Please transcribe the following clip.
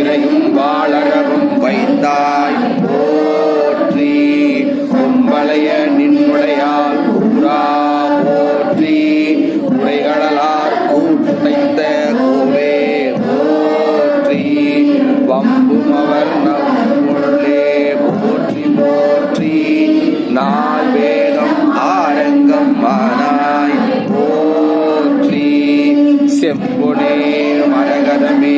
பிறையும் வாழகரும் வைத்தாய். போற்றி. கொம்பளைய நின்னுடையால் கூறா. போற்றி. உரைகடலார் கூட்டுடைத்த கோவே போற்றி. வம்பும் அவர் நம்முள்ளே போற்றி போற்றி. நாள் வேதம் ஆரங்கம் மானாய் போற்றி. செம்புனே மரகதமே.